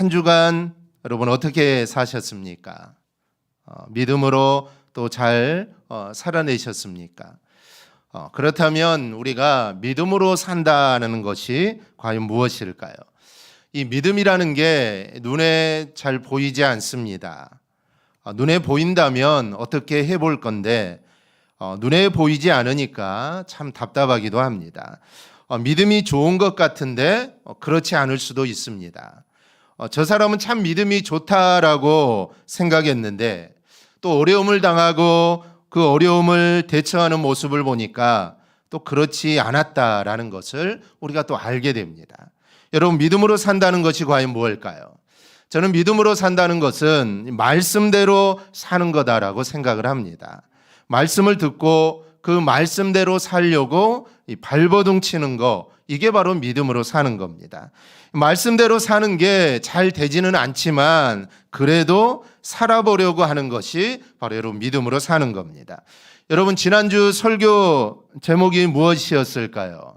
한 주간 여러분 어떻게 사셨습니까? 어, 믿음으로 또 잘 어, 살아내셨습니까? 어, 그렇다면 우리가 믿음으로 산다는 것이 과연 무엇일까요? 이 믿음이라는 게 눈에 잘 보이지 않습니다. 어, 눈에 보인다면 어떻게 해볼 건데 어, 눈에 보이지 않으니까 참 답답하기도 합니다. 어, 믿음이 좋은 것 같은데 어, 그렇지 않을 수도 있습니다. 어, 저 사람은 참 믿음이 좋다라고 생각했는데 또 어려움을 당하고 그 어려움을 대처하는 모습을 보니까 또 그렇지 않았다라는 것을 우리가 또 알게 됩니다. 여러분 믿음으로 산다는 것이 과연 무엇일까요? 저는 믿음으로 산다는 것은 말씀대로 사는 거다라고 생각을 합니다. 말씀을 듣고 그 말씀대로 살려고 이 발버둥 치는 거 이게 바로 믿음으로 사는 겁니다. 말씀대로 사는 게 잘 되지는 않지만 그래도 살아보려고 하는 것이 바로 믿음으로 사는 겁니다. 여러분 지난주 설교 제목이 무엇이었을까요?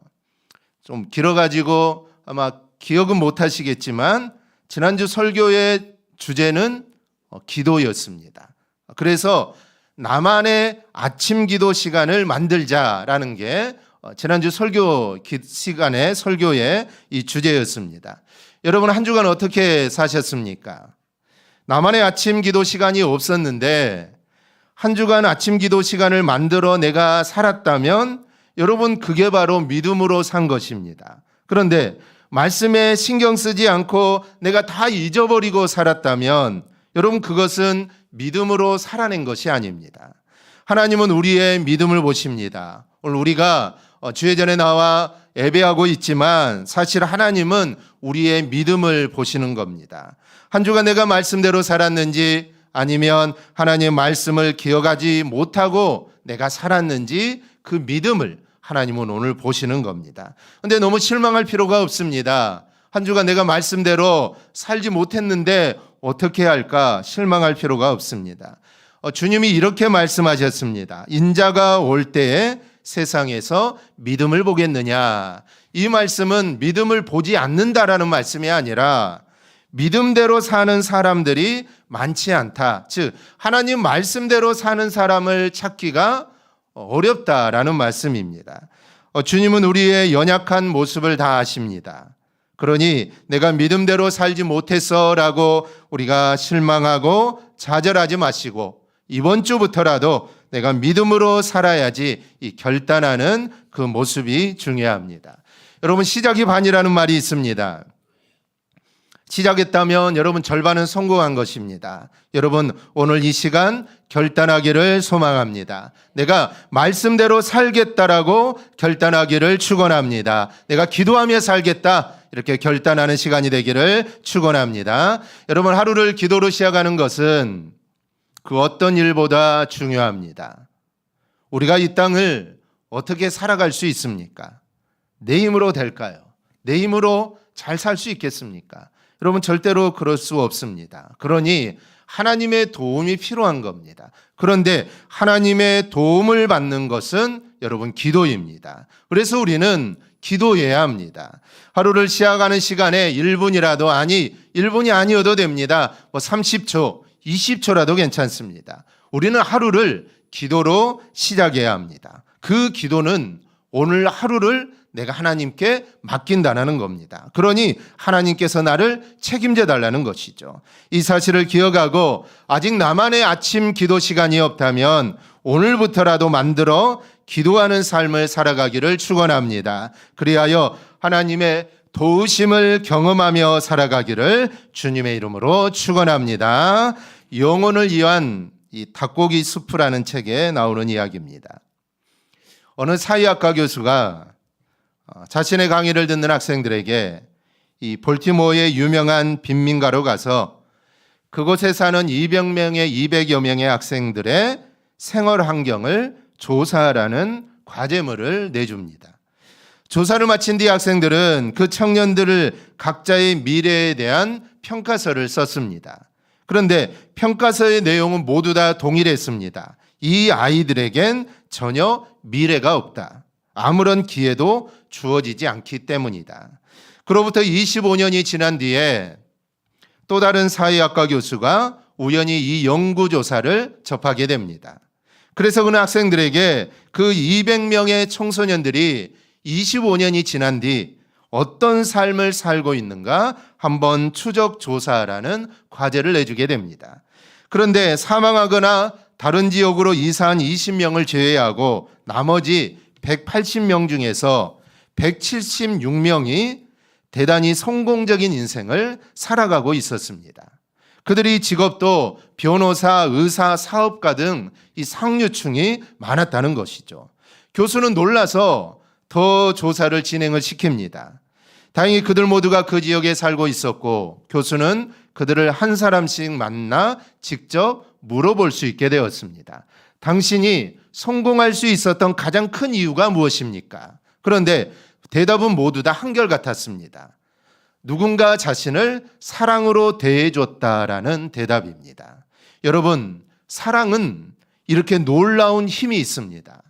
좀 길어가지고 아마 기억은 못 하시겠지만 지난주 설교의 주제는 어, 기도였습니다. 그래서 나만의 아침 기도 시간을 만들자라는 게 어, 지난주 설교 기- 시간의 설교의 이 주제였습니다. 여러분 한 주간 어떻게 사셨습니까? 나만의 아침 기도 시간이 없었는데 한 주간 아침 기도 시간을 만들어 내가 살았다면 여러분 그게 바로 믿음으로 산 것입니다. 그런데 말씀에 신경 쓰지 않고 내가 다 잊어버리고 살았다면 여러분 그것은 믿음으로 살아낸 것이 아닙니다. 하나님은 우리의 믿음을 보십니다. 오늘 우리가 어, 주회전에 나와 예배하고 있지만 사실 하나님은 우리의 믿음을 보시는 겁니다. 한 주간 내가 말씀대로 살았는지 아니면 하나님의 말씀을 기억하지 못하고 내가 살았는지 그 믿음을 하나님은 오늘 보시는 겁니다. 근데 너무 실망할 필요가 없습니다. 한 주간 내가 말씀대로 살지 못했는데 어떻게 할까 실망할 필요가 없습니다. 어, 주님이 이렇게 말씀하셨습니다. 인자가 올 때에 세상에서 믿음을 보겠느냐. 이 말씀은 믿음을 보지 않는다라는 말씀이 아니라 믿음대로 사는 사람들이 많지 않다. 즉, 하나님 말씀대로 사는 사람을 찾기가 어렵다라는 말씀입니다. 어, 주님은 우리의 연약한 모습을 다 아십니다. 그러니 내가 믿음대로 살지 못했어라고 우리가 실망하고 좌절하지 마시고 이번 주부터라도 내가 믿음으로 살아야지 이 결단하는 그 모습이 중요합니다. 여러분 시작이 반이라는 말이 있습니다. 시작했다면 여러분 절반은 성공한 것입니다. 여러분 오늘 이 시간 결단하기를 소망합니다. 내가 말씀대로 살겠다라고 결단하기를 축원합니다. 내가 기도하며 살겠다 이렇게 결단하는 시간이 되기를 축원합니다. 여러분 하루를 기도로 시작하는 것은 그 어떤 일보다 중요합니다. 우리가 이 땅을 어떻게 살아갈 수 있습니까? 내 힘으로 될까요? 내 힘으로 잘 살 수 있겠습니까? 여러분 절대로 그럴 수 없습니다. 그러니 하나님의 도움이 필요한 겁니다. 그런데 하나님의 도움을 받는 것은 여러분 기도입니다. 그래서 우리는 기도해야 합니다. 하루를 시작하는 시간에 1분이라도 아니 1분이 아니어도 됩니다. 뭐 30초, 20초라도 괜찮습니다. 우리는 하루를 기도로 시작해야 합니다. 그 기도는 오늘 하루를 내가 하나님께 맡긴다는 겁니다. 그러니 하나님께서 나를 책임져 달라는 것이죠. 이 사실을 기억하고 아직 나만의 아침 기도 시간이 없다면 오늘부터라도 만들어 기도하는 삶을 살아가기를 축원합니다. 그리하여 하나님의 도우심을 경험하며 살아가기를 주님의 이름으로 축원합니다. 영혼을 위한 이 닭고기 수프라는 책에 나오는 이야기입니다. 어느 사회학과 교수가 어, 자신의 강의를 듣는 학생들에게 이 볼티모어의 유명한 빈민가로 가서 그곳에 사는 200명의 200여 명의 학생들의 생활 환경을 조사하라는 과제물을 내줍니다. 조사를 마친 뒤 학생들은 그 청년들을 각자의 미래에 대한 평가서를 썼습니다. 그런데 평가서의 내용은 모두 다 동일했습니다. 이 아이들에겐 전혀 미래가 없다. 아무런 기회도 주어지지 않기 때문이다. 그로부터 25년이 지난 뒤에 또 다른 사회학과 교수가 우연히 이 연구 조사를 접하게 됩니다. 그래서 그는 학생들에게 그 200명의 청소년들이 25년이 지난 뒤 어떤 삶을 살고 있는가 한번 추적 조사라는 과제를 내주게 됩니다. 그런데 사망하거나 다른 지역으로 이사한 20명을 제외하고 나머지 180명 중에서 176명이 대단히 성공적인 인생을 살아가고 있었습니다. 그들이 직업도 변호사, 의사, 사업가 등 이 상류층이 많았다는 것이죠. 교수는 놀라서 더 조사를 진행을 시킵니다. 다행히 그들 모두가 그 지역에 살고 있었고 교수는 그들을 한 사람씩 만나 직접 물어볼 수 있게 되었습니다. 당신이 성공할 수 있었던 가장 큰 이유가 무엇입니까? 그런데 대답은 모두 다 한결같았습니다. 누군가 자신을 사랑으로 대해줬다라는 대답입니다. 여러분, 사랑은 이렇게 놀라운 힘이 있습니다.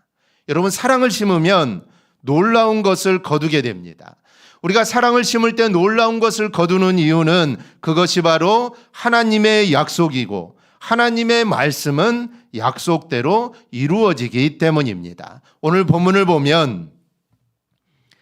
여러분, 사랑을 심으면 놀라운 것을 거두게 됩니다. 우리가 사랑을 심을 때 놀라운 것을 거두는 이유는 그것이 바로 하나님의 약속이고 하나님의 말씀은 약속대로 이루어지기 때문입니다. 오늘 본문을 보면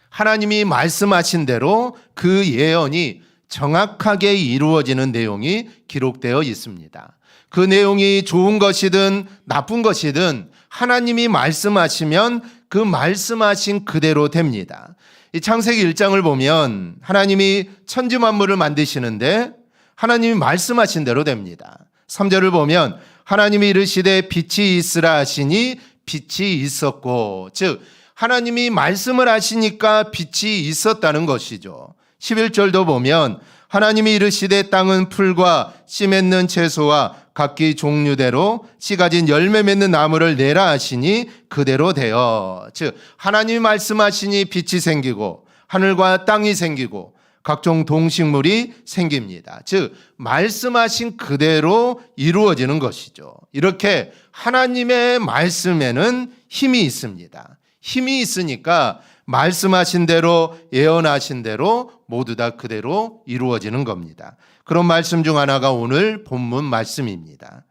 하나님이 말씀하신 대로 그 예언이 정확하게 이루어지는 내용이 기록되어 있습니다. 그 내용이 좋은 것이든 나쁜 것이든 하나님이 말씀하시면 그 말씀하신 그대로 됩니다. 이 창세기 1장을 보면 하나님이 천지 만물을 만드시는데 하나님이 말씀하신 대로 됩니다. 3절을 보면 하나님이 이르시되 빛이 있으라 하시니 빛이 있었고 즉 하나님이 말씀을 하시니까 빛이 있었다는 것이죠. 11절도 보면 하나님이 이르시되 땅은 풀과 씨 맺는 채소와 각기 종류대로 씨 가진 열매 맺는 나무를 내라 하시니 그대로 되어 즉 하나님이 말씀하시니 빛이 생기고 하늘과 땅이 생기고 각종 동식물이 생깁니다. 즉 말씀하신 그대로 이루어지는 것이죠. 이렇게 하나님의 말씀에는 힘이 있습니다. 힘이 있으니까 말씀하신 대로 예언하신 대로 모두 다 그대로 이루어지는 겁니다. 그런 말씀 중 하나가 오늘 본문 말씀입니다.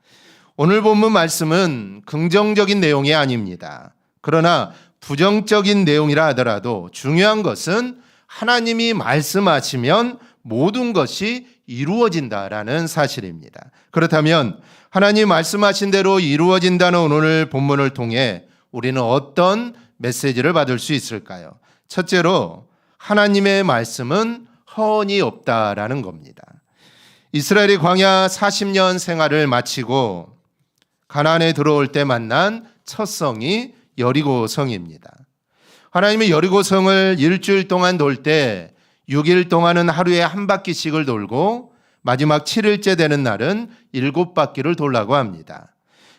오늘 본문 말씀은 긍정적인 내용이 아닙니다. 그러나 부정적인 내용이라 하더라도 중요한 것은 하나님이 말씀하시면 모든 것이 이루어진다라는 사실입니다. 그렇다면 하나님 말씀하신 대로 이루어진다는 오늘 본문을 통해 우리는 어떤 메시지를 받을 수 있을까요? 첫째로 하나님의 말씀은 허언이 없다라는 겁니다. 이스라엘이 광야 40년 생활을 마치고 가나안에 들어올 때 만난 첫 성이 여리고 성입니다. 하나님이 여리고 성을 일주일 동안 돌 때 6일 동안은 하루에 한 바퀴씩을 돌고 마지막 7일째 되는 날은 일곱 바퀴를 돌라고 합니다.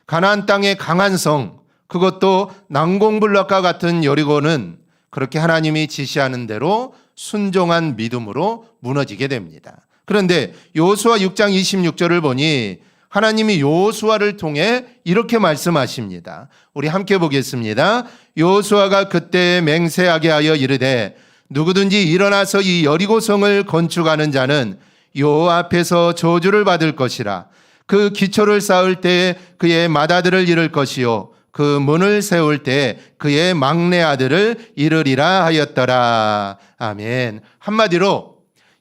가나안 땅의 강한 성, 그것도 난공불락과 같은 여리고는 그렇게 하나님이 지시하는 대로 순종한 믿음으로 무너지게 됩니다. 그런데 요수아 6장 26절을 보니 하나님이 요수아를 통해 이렇게 말씀하십니다. 우리 함께 보겠습니다. 요수아가 그때 맹세하게 하여 이르되 누구든지 일어나서 이 여리고성을 건축하는 자는 요 앞에서 저주를 받을 것이라 그 기초를 쌓을 때 그의 맏아들을 잃을 것이요 그 문을 세울 때 그의 막내 아들을 이르리라 하였더라. 아멘. 한마디로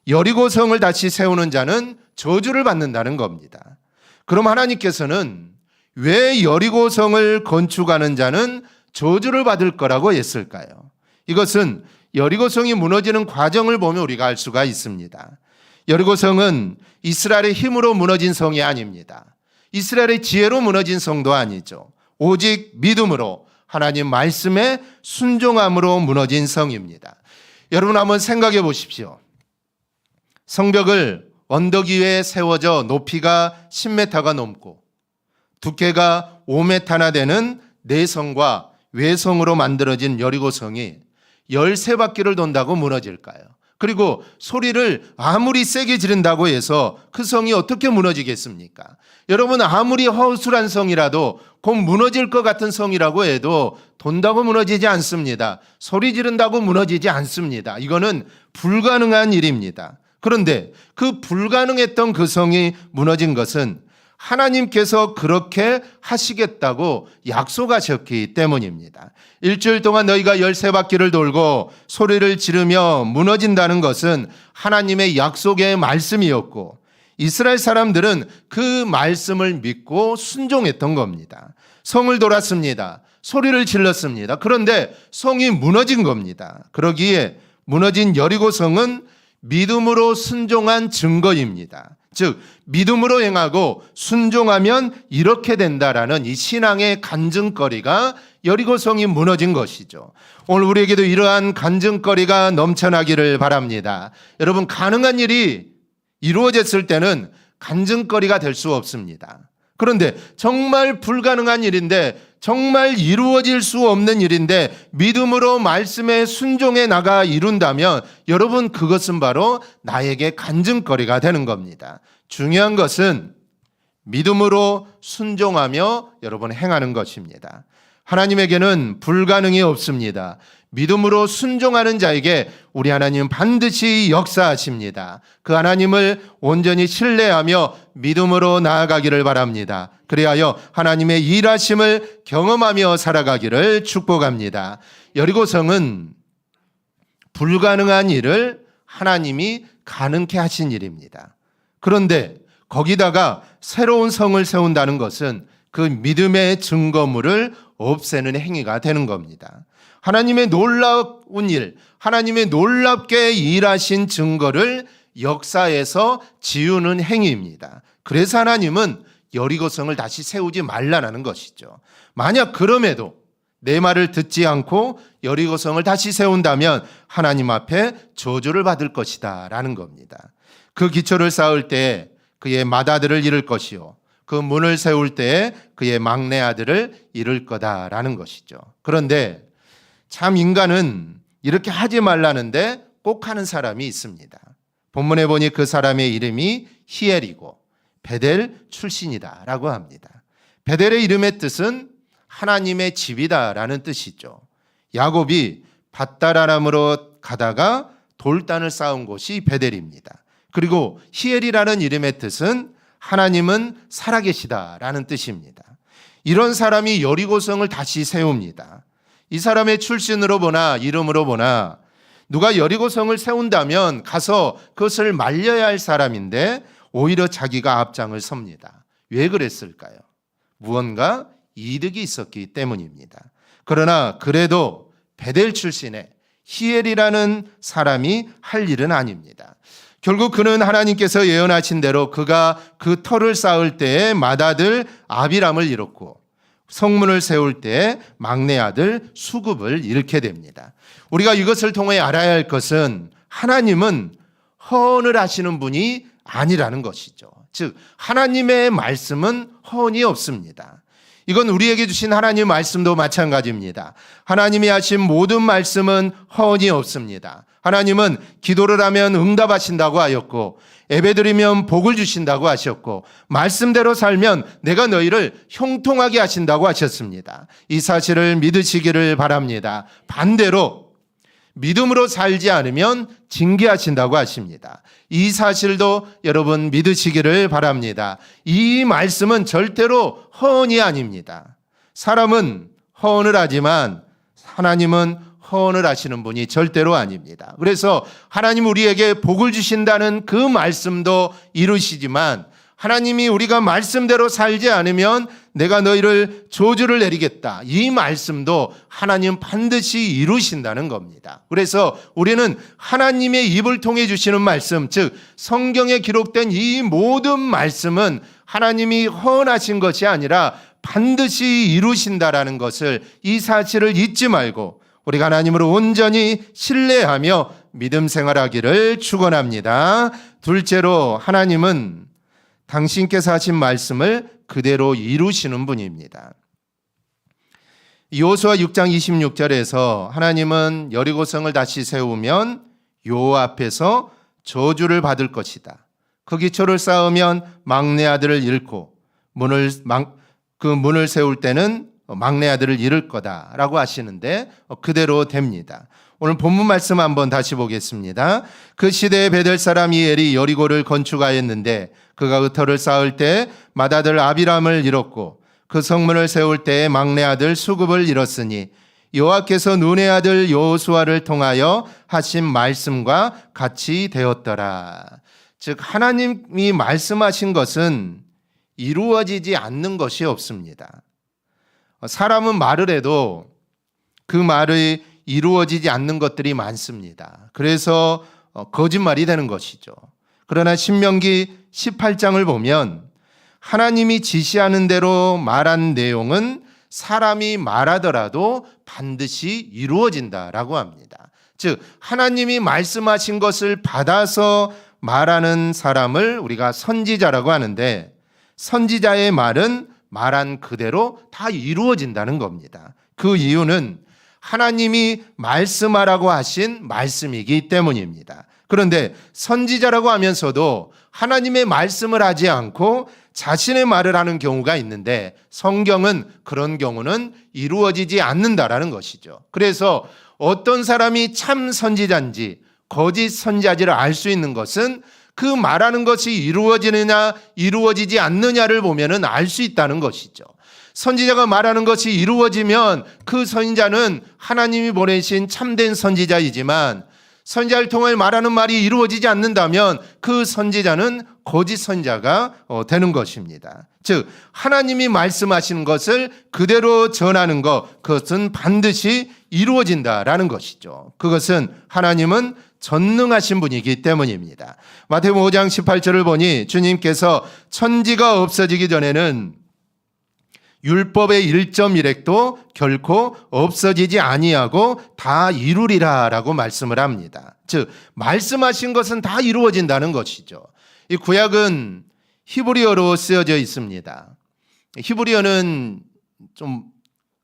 여리고성을 다시 세우는 자는 저주를 받는다는 겁니다. 그럼 하나님께서는 왜 여리고성을 건축하는 자는 저주를 받을 거라고 했을까요? 이것은 여리고성이 무너지는 과정을 보면 우리가 알 수가 있습니다. 여리고성은 이스라엘의 힘으로 무너진 성이 아닙니다. 이스라엘의 지혜로 무너진 성도 아니죠. 오직 믿음으로 하나님 말씀에 순종함으로 무너진 성입니다. 여러분 한번 생각해 보십시오. 성벽을 언덕 위에 세워져 높이가 10m가 넘고 두께가 5m나 되는 내성과 외성으로 만들어진 여리고성이 13바퀴를 돈다고 무너질까요? 그리고 소리를 아무리 세게 지른다고 해서 그 성이 어떻게 무너지겠습니까? 여러분 아무리 허술한 성이라도 곧 무너질 것 같은 성이라고 해도 돈다고 무너지지 않습니다. 소리 지른다고 무너지지 않습니다. 이거는 불가능한 일입니다. 그런데 그 불가능했던 그 성이 무너진 것은 하나님께서 그렇게 하시겠다고 약속하셨기 때문입니다. 일주일 동안 너희가 열세 바퀴를 돌고 소리를 지르며 무너진다는 것은 하나님의 약속의 말씀이었고 이스라엘 사람들은 그 말씀을 믿고 순종했던 겁니다. 성을 돌았습니다. 소리를 질렀습니다. 그런데 성이 무너진 겁니다. 그러기에 무너진 여리고 성은 믿음으로 순종한 증거입니다. 즉 믿음으로 행하고 순종하면 이렇게 된다라는 이 신앙의 간증거리가 여리고성이 무너진 것이죠. 오늘 우리에게도 이러한 간증거리가 넘쳐나기를 바랍니다. 여러분 가능한 일이 이루어졌을 때는 간증거리가 될 수 없습니다. 그런데 정말 불가능한 일인데 정말 이루어질 수 없는 일인데 믿음으로 말씀에 순종해 나가 이룬다면 여러분 그것은 바로 나에게 간증거리가 되는 겁니다. 중요한 것은 믿음으로 순종하며 여러분 행하는 것입니다. 하나님에게는 불가능이 없습니다. 믿음으로 순종하는 자에게 우리 하나님 반드시 역사하십니다. 그 하나님을 온전히 신뢰하며 믿음으로 나아가기를 바랍니다. 그리하여 하나님의 일하심을 경험하며 살아가기를 축복합니다. 여리고성은 불가능한 일을 하나님이 가능케 하신 일입니다. 그런데 거기다가 새로운 성을 세운다는 것은 그 믿음의 증거물을 없애는 행위가 되는 겁니다. 하나님의 놀라운 일, 하나님의 놀랍게 일하신 증거를 역사에서 지우는 행위입니다. 그래서 하나님은 여리고성을 다시 세우지 말라는 것이죠. 만약 그럼에도 내 말을 듣지 않고 여리고성을 다시 세운다면 하나님 앞에 저주를 받을 것이다 라는 겁니다. 그 기초를 쌓을 때 그의 맏아들을 잃을 것이요. 그 문을 세울 때 그의 막내 아들을 잃을 거다라는 것이죠. 그런데 참 인간은 이렇게 하지 말라는데 꼭 하는 사람이 있습니다. 본문에 보니 그 사람의 이름이 히엘이고 베델 출신이다라고 합니다. 베델의 이름의 뜻은 하나님의 집이다라는 뜻이죠. 야곱이 밧다라람으로 가다가 돌단을 쌓은 곳이 베델입니다. 그리고 히엘이라는 이름의 뜻은 하나님은 살아계시다라는 뜻입니다. 이런 사람이 여리고성을 다시 세웁니다. 이 사람의 출신으로 보나 이름으로 보나 누가 여리고성을 세운다면 가서 그것을 말려야 할 사람인데 오히려 자기가 앞장을 섭니다. 왜 그랬을까요? 무언가 이득이 있었기 때문입니다. 그러나 그래도 베델 출신의 히엘이라는 사람이 할 일은 아닙니다. 결국 그는 하나님께서 예언하신 대로 그가 그 터를 쌓을 때에 맏아들 아비람을 잃었고 성문을 세울 때 막내 아들 수급을 잃게 됩니다. 우리가 이것을 통해 알아야 할 것은 하나님은 허언을 하시는 분이 아니라는 것이죠. 즉 하나님의 말씀은 허언이 없습니다. 이건 우리에게 주신 하나님 말씀도 마찬가지입니다. 하나님이 하신 모든 말씀은 허언이 없습니다. 하나님은 기도를 하면 응답하신다고 하였고 예배드리면 복을 주신다고 하셨고 말씀대로 살면 내가 너희를 형통하게 하신다고 하셨습니다. 이 사실을 믿으시기를 바랍니다. 반대로 믿음으로 살지 않으면 징계하신다고 하십니다. 이 사실도 여러분 믿으시기를 바랍니다. 이 말씀은 절대로 허언이 아닙니다. 사람은 허언을 하지만 하나님은 허언을 하시는 분이 절대로 아닙니다. 그래서 하나님 우리에게 복을 주신다는 그 말씀도 이루시지만 하나님이 우리가 말씀대로 살지 않으면 내가 너희를 조주를 내리겠다. 이 말씀도 하나님 반드시 이루신다는 겁니다. 그래서 우리는 하나님의 입을 통해 주시는 말씀, 즉 성경에 기록된 이 모든 말씀은 하나님이 허언하신 것이 아니라 반드시 이루신다라는 것을 이 사실을 잊지 말고 우리가 하나님으로 온전히 신뢰하며 믿음 생활하기를 축원합니다. 둘째로 하나님은 당신께서 하신 말씀을 그대로 이루시는 분입니다. 요수아 6장 26절에서 하나님은 여리고성을 다시 세우면 요 앞에서 저주를 받을 것이다. 그 기초를 쌓으면 막내 아들을 잃고 문을 그 문을 세울 때는 막내 아들을 잃을 거다라고 하시는데 그대로 됩니다. 오늘 본문 말씀 한번 다시 보겠습니다. 그 시대에 베델 사람 이엘이 여리고를 건축하였는데 그가 의터를 쌓을 때 맏아들 아비람을 잃었고 그 성문을 세울 때에 막내 아들 수급을 잃었으니 여호와께서 눈의 아들 여호수아를 통하여 하신 말씀과 같이 되었더라. 즉 하나님이 말씀하신 것은 이루어지지 않는 것이 없습니다. 사람은 말을 해도 그 말이 이루어지지 않는 것들이 많습니다. 그래서 어, 거짓말이 되는 것이죠. 그러나 신명기 18장을 보면 하나님이 지시하는 대로 말한 내용은 사람이 말하더라도 반드시 이루어진다라고 합니다. 즉, 하나님이 말씀하신 것을 받아서 말하는 사람을 우리가 선지자라고 하는데 선지자의 말은 말한 그대로 다 이루어진다는 겁니다. 그 이유는 하나님이 말씀하라고 하신 말씀이기 때문입니다. 그런데 선지자라고 하면서도 하나님의 말씀을 하지 않고 자신의 말을 하는 경우가 있는데 성경은 그런 경우는 이루어지지 않는다라는 것이죠. 그래서 어떤 사람이 참 선지자인지 거짓 선지자지를 알 수 있는 것은 그 말하는 것이 이루어지느냐 이루어지지 않느냐를 보면은 알 수 있다는 것이죠. 선지자가 말하는 것이 이루어지면 그 선지자는 하나님이 보내신 참된 선지자이지만 선지자를 통해 말하는 말이 이루어지지 않는다면 그 선지자는 거짓 선지자가 어, 되는 것입니다. 즉 하나님이 말씀하시는 것을 그대로 전하는 것 그것은 반드시 이루어진다라는 것이죠. 그것은 하나님은 전능하신 분이기 때문입니다. 마태복음 5장 18절을 보니 주님께서 천지가 없어지기 전에는 율법의 1.1핵도 결코 없어지지 아니하고 다 이루리라라고 말씀을 합니다. 즉 말씀하신 것은 다 이루어진다는 것이죠. 이 구약은 히브리어로 쓰여져 있습니다. 히브리어는 좀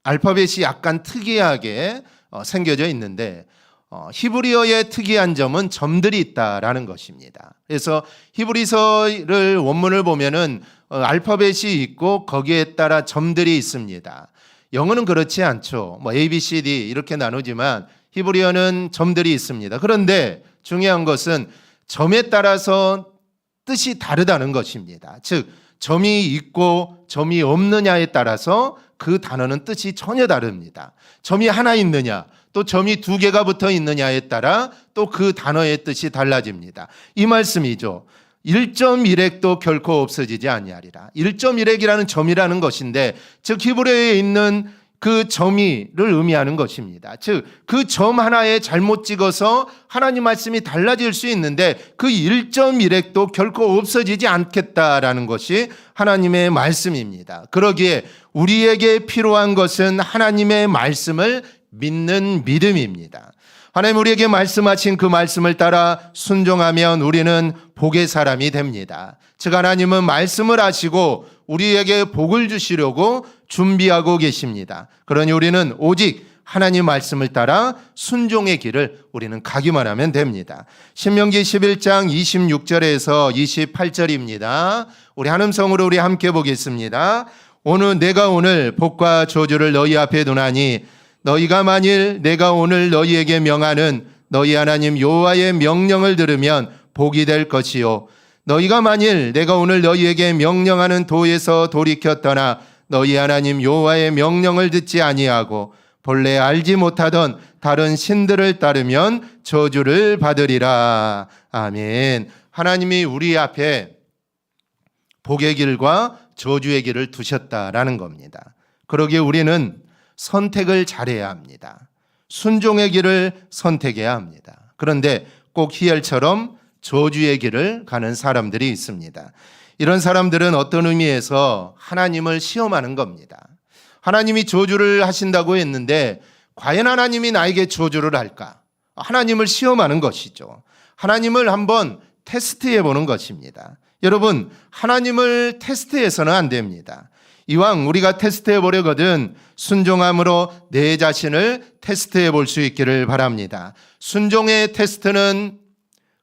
알파벳이 약간 특이하게 어, 생겨져 있는데 어, 히브리어의 특이한 점은 점들이 있다라는 것입니다. 그래서 히브리서를 원문을 보면은 어, 알파벳이 있고 거기에 따라 점들이 있습니다. 영어는 그렇지 않죠. 뭐 A, B, C, D 이렇게 나누지만 히브리어는 점들이 있습니다. 그런데 중요한 것은 점에 따라서 뜻이 다르다는 것입니다. 즉 점이 있고 점이 없느냐에 따라서 그 단어는 뜻이 전혀 다릅니다. 점이 하나 있느냐, 또 점이 두 개가 붙어 있느냐에 따라 또 그 단어의 뜻이 달라집니다. 이 말씀이죠. 1.1핵도 결코 없어지지 아니하리라. 1.1핵이라는 점이라는 것인데 즉 히브리어에 있는 그 점이를 의미하는 것입니다. 즉 그 점 하나에 잘못 찍어서 하나님 말씀이 달라질 수 있는데 그 1.1핵도 결코 없어지지 않겠다라는 것이 하나님의 말씀입니다. 그러기에 우리에게 필요한 것은 하나님의 말씀을 믿는 믿음입니다. 하나님 우리에게 말씀하신 그 말씀을 따라 순종하면 우리는 복의 사람이 됩니다. 즉 하나님은 말씀을 하시고 우리에게 복을 주시려고 준비하고 계십니다. 그러니 우리는 오직 하나님 말씀을 따라 순종의 길을 우리는 가기만 하면 됩니다. 신명기 11장 26절에서 28절입니다. 우리 한음성으로 우리 함께 보겠습니다. 오늘 내가 오늘 복과 저주를 너희 앞에 두나니 너희가 만일 내가 오늘 너희에게 명하는 너희 하나님 여호와의 명령을 들으면 복이 될 것이요 너희가 만일 내가 오늘 너희에게 명령하는 도에서 돌이켜 떠나 너희 하나님 여호와의 명령을 듣지 아니하고 본래 알지 못하던 다른 신들을 따르면 저주를 받으리라. 아멘. 하나님이 우리 앞에 복의 길과 저주의 길을 두셨다라는 겁니다. 그러기에 우리는 선택을 잘해야 합니다. 순종의 길을 선택해야 합니다. 그런데 꼭 희열처럼 저주의 길을 가는 사람들이 있습니다. 이런 사람들은 어떤 의미에서 하나님을 시험하는 겁니다. 하나님이 저주를 하신다고 했는데 과연 하나님이 나에게 저주를 할까? 하나님을 시험하는 것이죠. 하나님을 한번 테스트해 보는 것입니다. 여러분, 하나님을 테스트해서는 안 됩니다. 이왕 우리가 테스트해 보려거든 순종함으로 내 자신을 테스트해 볼 수 있기를 바랍니다. 순종의 테스트는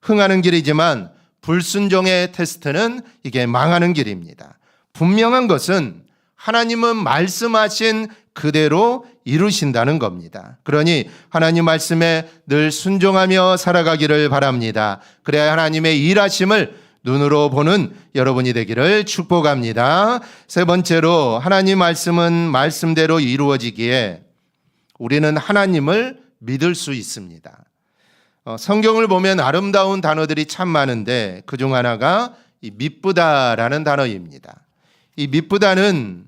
흥하는 길이지만 불순종의 테스트는 이게 망하는 길입니다. 분명한 것은 하나님은 말씀하신 그대로 이루신다는 겁니다. 그러니 하나님 말씀에 늘 순종하며 살아가기를 바랍니다. 그래야 하나님의 일하심을 눈으로 보는 여러분이 되기를 축복합니다. 세 번째로 하나님 말씀은 말씀대로 이루어지기에 우리는 하나님을 믿을 수 있습니다. 어, 성경을 보면 아름다운 단어들이 참 많은데 그 중 하나가 이 미쁘다라는 단어입니다. 이 미쁘다는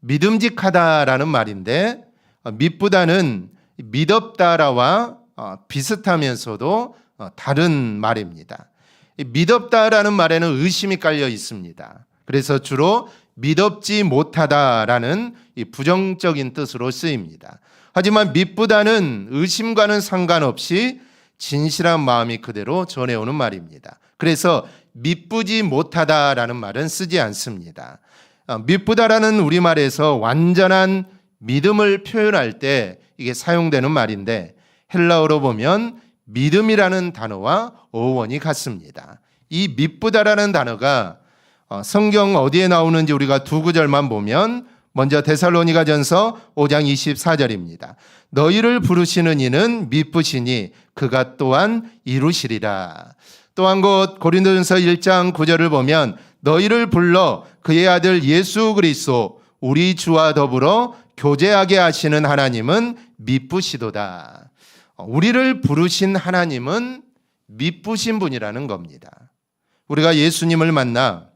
믿음직하다라는 말인데 어, 미쁘다는 믿었다라와 어, 비슷하면서도 어, 다른 말입니다. 이 믿었다라는 말에는 의심이 깔려 있습니다. 그래서 주로 믿업지 못하다라는 이 부정적인 뜻으로 쓰입니다. 하지만 믿보다는 의심과는 상관없이 진실한 마음이 그대로 전해오는 말입니다. 그래서 믿부지 못하다라는 말은 쓰지 않습니다. 어, 믿보다라는 우리말에서 완전한 믿음을 표현할 때 이게 사용되는 말인데 헬라어로 보면 믿음이라는 단어와 어원이 같습니다. 이 믿보다라는 단어가 어, 성경 어디에 나오는지 우리가 두 구절만 보면 먼저 데살로니가 전서 5장 24절입니다. 너희를 부르시는 이는 믿으시니 그가 또한 이루시리라. 또한 곳 고린도전서 1장 9절을 보면 너희를 불러 그의 아들 예수 그리스도 우리 주와 더불어 교제하게 하시는 하나님은 믿으시도다. 어, 우리를 부르신 하나님은 믿으신 분이라는 겁니다. 우리가 예수님을 만나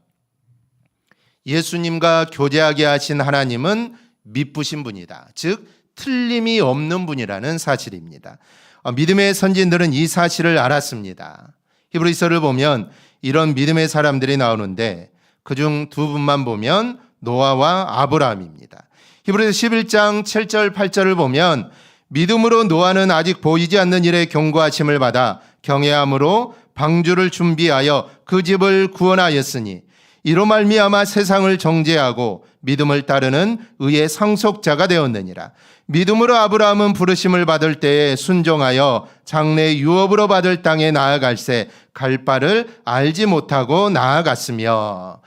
예수님과 교제하게 하신 하나님은 믿으신 분이다. 즉 틀림이 없는 분이라는 사실입니다. 어, 믿음의 선진들은 이 사실을 알았습니다. 히브리서를 보면 이런 믿음의 사람들이 나오는데 그중 두 분만 보면 노아와 아브라함입니다. 히브리서 11장 7절 8절을 보면 믿음으로 노아는 아직 보이지 않는 일에 경고하심을 받아 경외함으로 방주를 준비하여 그 집을 구원하였으니 이로 말미암아 세상을 정죄하고 믿음을 따르는 의의 상속자가 되었느니라. 믿음으로 아브라함은 부르심을 받을 때에 순종하여 장래 유업으로 받을 땅에 나아갈새 갈 바를 알지 못하고 나아갔으며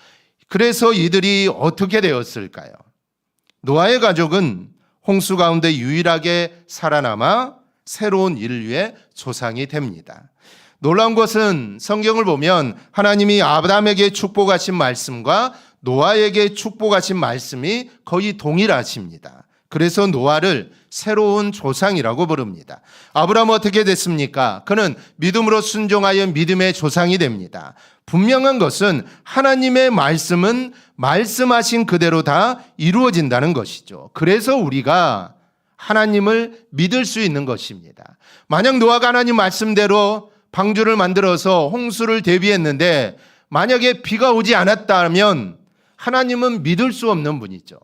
그래서 이들이 어떻게 되었을까요? 노아의 가족은 홍수 가운데 유일하게 살아남아 새로운 인류의 조상이 됩니다. 놀라운 것은 성경을 보면 하나님이 아브라함에게 축복하신 말씀과 노아에게 축복하신 말씀이 거의 동일하십니다. 그래서 노아를 새로운 조상이라고 부릅니다. 아브라함 어떻게 됐습니까? 그는 믿음으로 순종하여 믿음의 조상이 됩니다. 분명한 것은 하나님의 말씀은 말씀하신 그대로 다 이루어진다는 것이죠. 그래서 우리가 하나님을 믿을 수 있는 것입니다. 만약 노아가 하나님 말씀대로 방주를 만들어서 홍수를 대비했는데 만약에 비가 오지 않았다면 하나님은 믿을 수 없는 분이죠.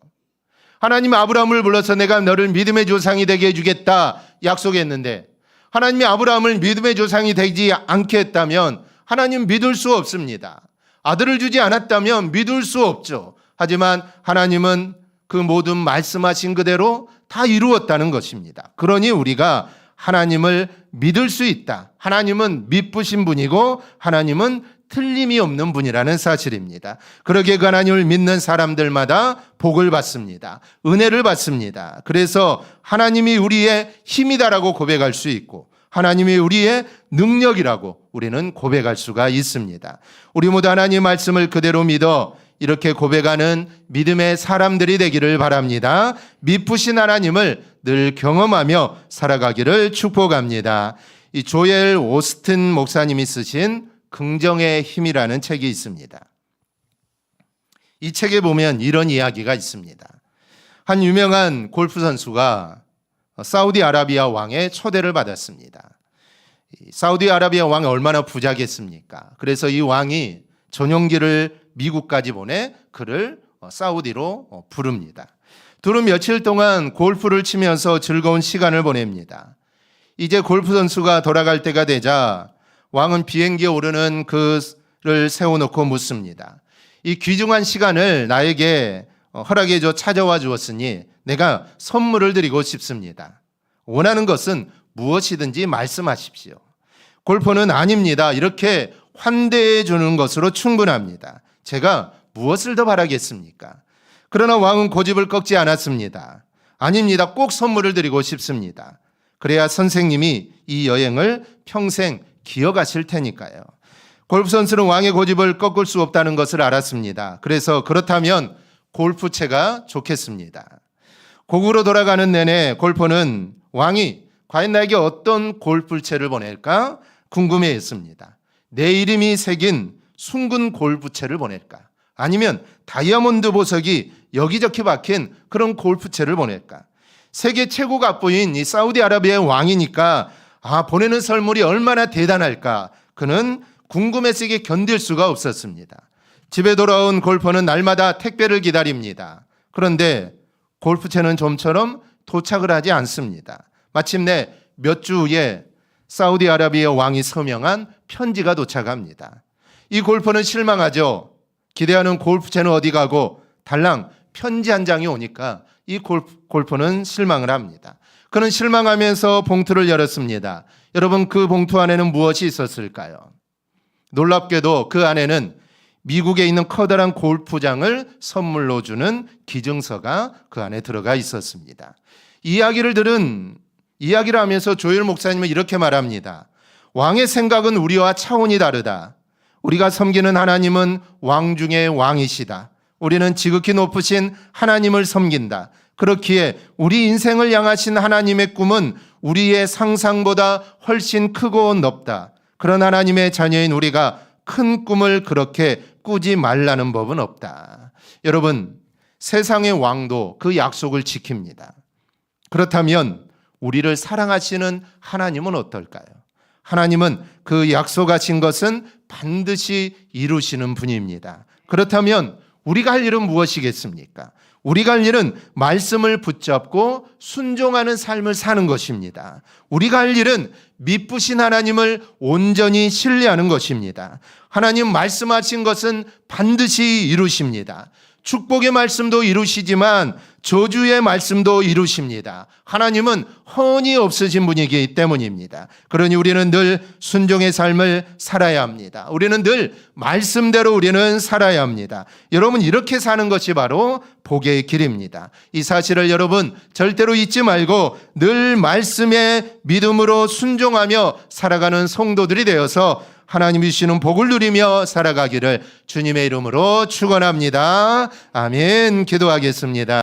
하나님 아브라함을 불러서 내가 너를 믿음의 조상이 되게 해주겠다 약속했는데 하나님이 아브라함을 믿음의 조상이 되지 않게 했다면 하나님 믿을 수 없습니다. 아들을 주지 않았다면 믿을 수 없죠. 하지만 하나님은 그 모든 말씀하신 그대로 다 이루었다는 것입니다. 그러니 우리가 하나님을 믿을 수 있다. 하나님은 믿으신 분이고 하나님은 틀림이 없는 분이라는 사실입니다. 그러기에 그 하나님을 믿는 사람들마다 복을 받습니다. 은혜를 받습니다. 그래서 하나님이 우리의 힘이다라고 고백할 수 있고 하나님이 우리의 능력이라고 우리는 고백할 수가 있습니다. 우리 모두 하나님 말씀을 그대로 믿어 이렇게 고백하는 믿음의 사람들이 되기를 바랍니다. 믿으신 하나님을 늘 경험하며 살아가기를 축복합니다. 이 조엘 오스튼 목사님이 쓰신 긍정의 힘이라는 책이 있습니다. 이 책에 보면 이런 이야기가 있습니다. 한 유명한 골프 선수가 사우디아라비아 왕의 초대를 받았습니다. 사우디아라비아 왕이 얼마나 부자겠습니까? 그래서 이 왕이 전용기를 미국까지 보내 그를 사우디로 부릅니다. 둘은 며칠 동안 골프를 치면서 즐거운 시간을 보냅니다. 이제 골프 선수가 돌아갈 때가 되자 왕은 비행기에 오르는 그를 세워놓고 묻습니다. 이 귀중한 시간을 나에게 허락해 줘 찾아와 주었으니 내가 선물을 드리고 싶습니다. 원하는 것은 무엇이든지 말씀하십시오. 골프는 아닙니다. 이렇게 환대해 주는 것으로 충분합니다. 제가 무엇을 더 바라겠습니까? 그러나 왕은 고집을 꺾지 않았습니다. 아닙니다. 꼭 선물을 드리고 싶습니다. 그래야 선생님이 이 여행을 평생 기억하실 테니까요. 골프 선수는 왕의 고집을 꺾을 수 없다는 것을 알았습니다. 그래서 그렇다면 골프채가 좋겠습니다. 고국으로 돌아가는 내내 골퍼는 왕이 과연 나에게 어떤 골프채를 보낼까 궁금해 했습니다. 내 이름이 새긴 숭근 골프채를 보낼까? 아니면 다이아몬드 보석이 여기저기 박힌 그런 골프채를 보낼까? 세계 최고 갑부인 이 사우디아라비아의 왕이니까 아, 보내는 선물이 얼마나 대단할까? 그는 궁금해서 이게 견딜 수가 없었습니다. 집에 돌아온 골퍼는 날마다 택배를 기다립니다. 그런데 골프채는 좀처럼 도착을 하지 않습니다. 마침내 몇 주 후에 사우디아라비아 왕이 서명한 편지가 도착합니다. 이 골퍼는 실망하죠. 기대하는 골프채는 어디 가고 달랑 편지 한 장이 오니까 이 골프, 골퍼는 실망을 합니다. 그는 실망하면서 봉투를 열었습니다. 여러분 그 봉투 안에는 무엇이 있었을까요? 놀랍게도 그 안에는 미국에 있는 커다란 골프장을 선물로 주는 기증서가 그 안에 들어가 있었습니다. 이야기를 들은 이야기를 하면서 조엘 목사님은 이렇게 말합니다. 왕의 생각은 우리와 차원이 다르다. 우리가 섬기는 하나님은 왕 중의 왕이시다. 우리는 지극히 높으신 하나님을 섬긴다. 그렇기에 우리 인생을 향하신 하나님의 꿈은 우리의 상상보다 훨씬 크고 높다. 그런 하나님의 자녀인 우리가 큰 꿈을 그렇게 꾸지 말라는 법은 없다. 여러분, 세상의 왕도 그 약속을 지킵니다. 그렇다면 우리를 사랑하시는 하나님은 어떨까요? 하나님은 그 약속하신 것은 반드시 이루시는 분입니다. 그렇다면 우리가 할 일은 무엇이겠습니까? 우리가 할 일은 말씀을 붙잡고 순종하는 삶을 사는 것입니다. 우리가 할 일은 미쁘신 하나님을 온전히 신뢰하는 것입니다. 하나님 말씀하신 것은 반드시 이루십니다. 축복의 말씀도 이루시지만 저주의 말씀도 이루십니다. 하나님은 헌이 없으신 분이기 때문입니다. 그러니 우리는 늘 순종의 삶을 살아야 합니다. 우리는 늘 말씀대로 우리는 살아야 합니다. 여러분 이렇게 사는 것이 바로 복의 길입니다. 이 사실을 여러분 절대로 잊지 말고 늘 말씀에 믿음으로 순종하며 살아가는 성도들이 되어서 하나님이 주시는 복을 누리며 살아가기를 주님의 이름으로 축원합니다. 아멘. 기도하겠습니다.